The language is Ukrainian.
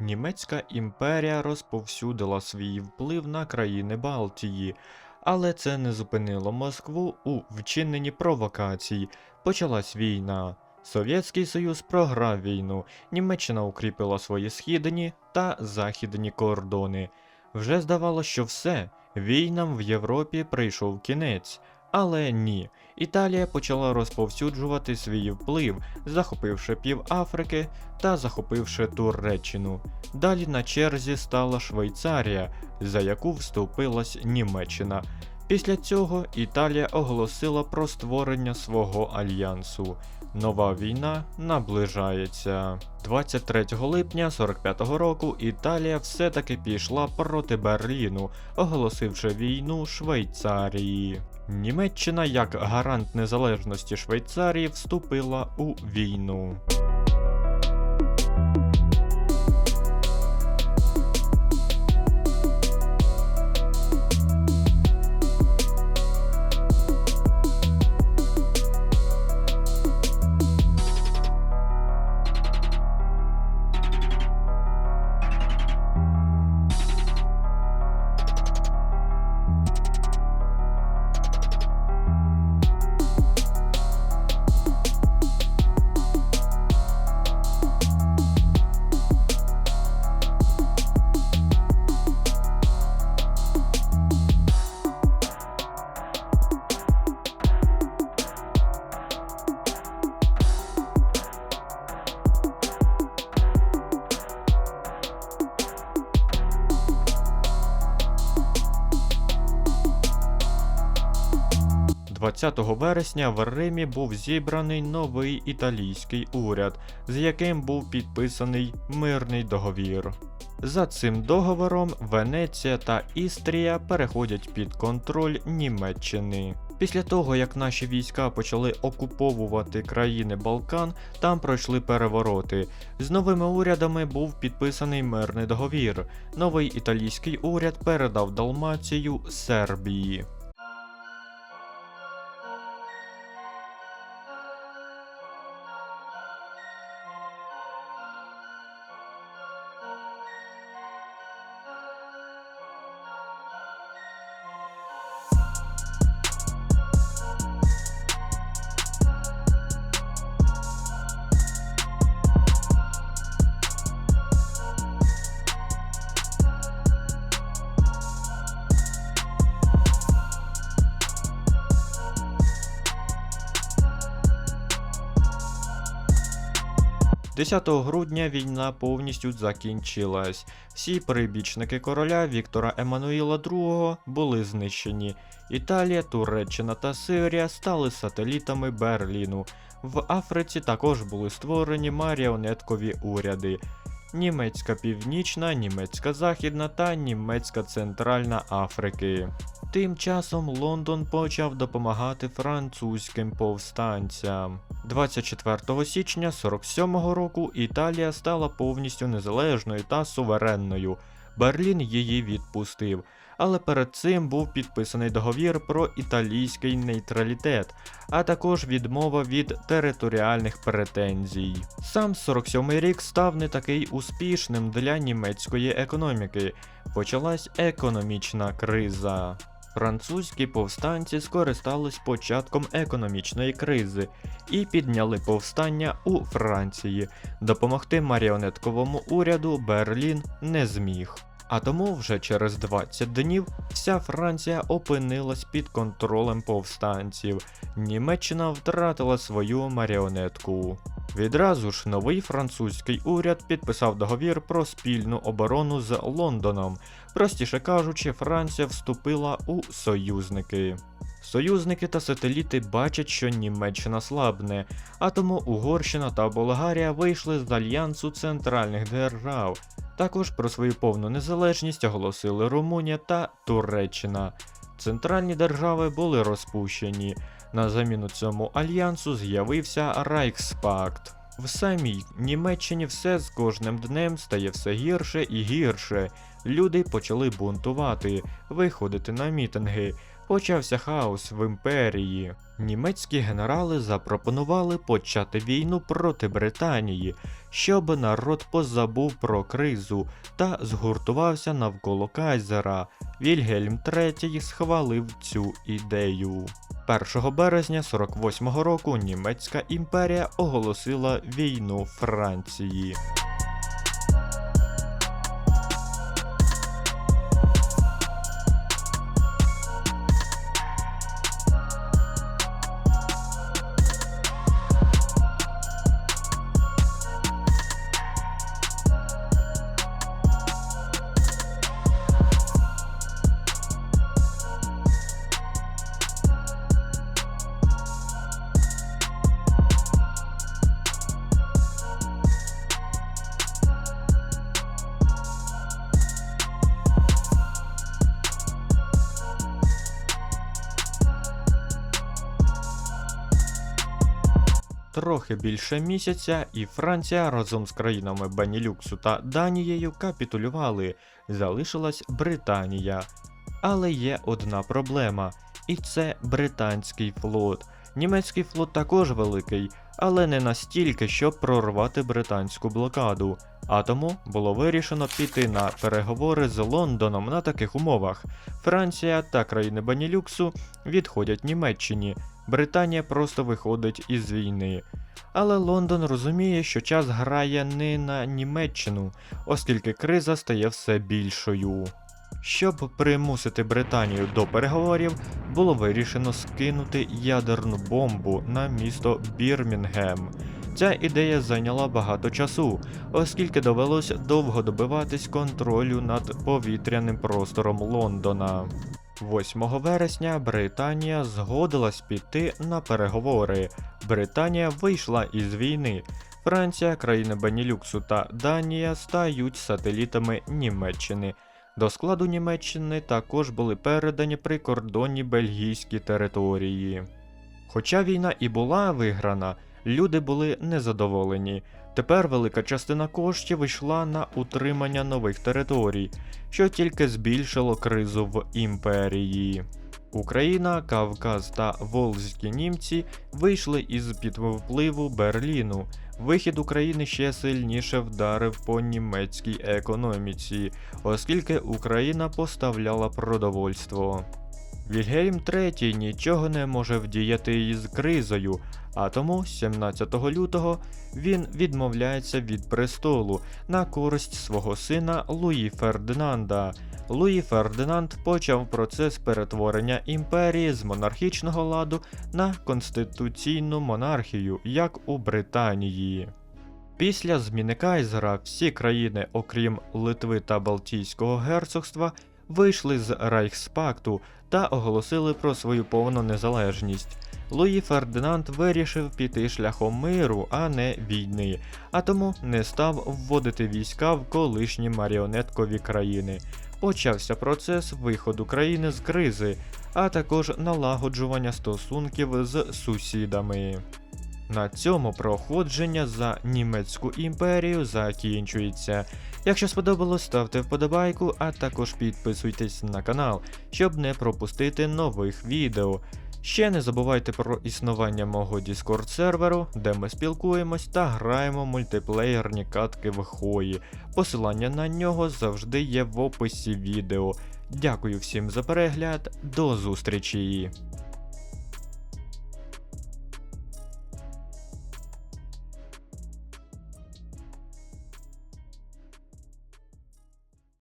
Німецька імперія розповсюдила свій вплив на країни Балтії, але це не зупинило Москву у вчиненні провокацій. Почалась війна. Совєтський Союз програв війну, Німеччина укріпила свої східні та західні кордони. Вже здавалося, що все, війнам в Європі прийшов кінець. Але ні, Італія почала розповсюджувати свій вплив, захопивши пів Африки та захопивши Туреччину. Далі на черзі стала Швейцарія, за яку вступилась Німеччина. Після цього Італія оголосила про створення свого альянсу. Нова війна наближається. 23 липня 45-го року Італія все-таки пішла проти Берліну, оголосивши війну Швейцарії. Німеччина як гарант незалежності Швейцарії вступила у війну. – 20 вересня в Римі був зібраний новий італійський уряд, з яким був підписаний мирний договір. За цим договором Венеція та Істрія переходять під контроль Німеччини. Після того, як наші війська почали окуповувати країни Балкан, там пройшли перевороти. З новими урядами був підписаний мирний договір. Новий італійський уряд передав Далмацію Сербії. – 10 грудня війна повністю закінчилась. Всі прибічники короля Віктора Еммануїла II були знищені. Італія, Туреччина та Сирія стали сателітами Берліну. В Африці також були створені маріонеткові уряди. Німецька Північна, Німецька Західна та Німецька Центральна Африки. Тим часом Лондон почав допомагати французьким повстанцям. 24 січня 47-го року Італія стала повністю незалежною та суверенною. Берлін її відпустив. Але перед цим був підписаний договір про італійський нейтралітет, а також відмова від територіальних претензій. Сам 47-й рік став не такий успішним для німецької економіки. Почалась економічна криза. Французькі повстанці скористались початком економічної кризи і підняли повстання у Франції. Допомогти маріонетковому уряду Берлін не зміг. А тому вже через 20 днів вся Франція опинилась під контролем повстанців. Німеччина втратила свою маріонетку. Відразу ж новий французький уряд підписав договір про спільну оборону з Лондоном. Простіше кажучи, Франція вступила у союзники. Союзники та сателіти бачать, що Німеччина слабне, а тому Угорщина та Болгарія вийшли з альянсу центральних держав. Також про свою повну незалежність оголосили Румунія та Туреччина. Центральні держави були розпущені. На заміну цьому альянсу з'явився Райхспакт. В самій Німеччині все з кожним днем стає все гірше і гірше. Люди почали бунтувати, виходити на мітинги. Почався хаос в імперії. Німецькі генерали запропонували почати війну проти Британії, щоб народ позабув про кризу та згуртувався навколо кайзера. Вільгельм III схвалив цю ідею. 1 березня 48-го року Німецька імперія оголосила війну Франції. Трохи більше місяця, і Франція разом з країнами Бенілюксу та Данією капітулювали. Залишилась Британія. Але є одна проблема, і це британський флот. Німецький флот також великий, але не настільки, щоб прорвати британську блокаду. А тому було вирішено піти на переговори з Лондоном на таких умовах. Франція та країни Бенілюксу відходять Німеччині, Британія просто виходить із війни. Але Лондон розуміє, що час грає не на Німеччину, оскільки криза стає все більшою. Щоб примусити Британію до переговорів, було вирішено скинути ядерну бомбу на місто Бірмінгем. Ця ідея зайняла багато часу, оскільки довелося довго добиватись контролю над повітряним простором Лондона. 8 вересня Британія згодилась піти на переговори. Британія вийшла із війни. Франція, країни Бенілюксу та Данія стають сателітами Німеччини. До складу Німеччини також були передані прикордонні бельгійські території. Хоча війна і була виграна, люди були незадоволені. Тепер велика частина коштів йшла на утримання нових територій, що тільки збільшило кризу в імперії. Україна, Кавказ та Волзькі німці вийшли із під впливу Берліну. Вихід України ще сильніше вдарив по німецькій економіці, оскільки Україна поставляла продовольство. Вільгельм III нічого не може вдіяти із кризою, а тому 17 лютого він відмовляється від престолу на користь свого сина Луї Фердинанда. Луї Фердинанд почав процес перетворення імперії з монархічного ладу на конституційну монархію, як у Британії. Після зміни Кайзера всі країни, окрім Литви та Балтійського герцогства, вийшли з Райхспакту та оголосили про свою повну незалежність. Луї Фердинанд вирішив піти шляхом миру, а не війни, а тому не став вводити війська в колишні маріонеткові країни. Почався процес виходу країни з кризи, а також налагоджування стосунків з сусідами. На цьому проходження за німецьку імперію закінчується. Якщо сподобалось, ставте вподобайку, а також підписуйтесь на канал, щоб не пропустити нових відео. Ще не забувайте про існування мого Discord серверу, де ми спілкуємось та граємо мультиплеєрні катки в хої. Посилання на нього завжди є в описі відео. Дякую всім за перегляд, до зустрічі!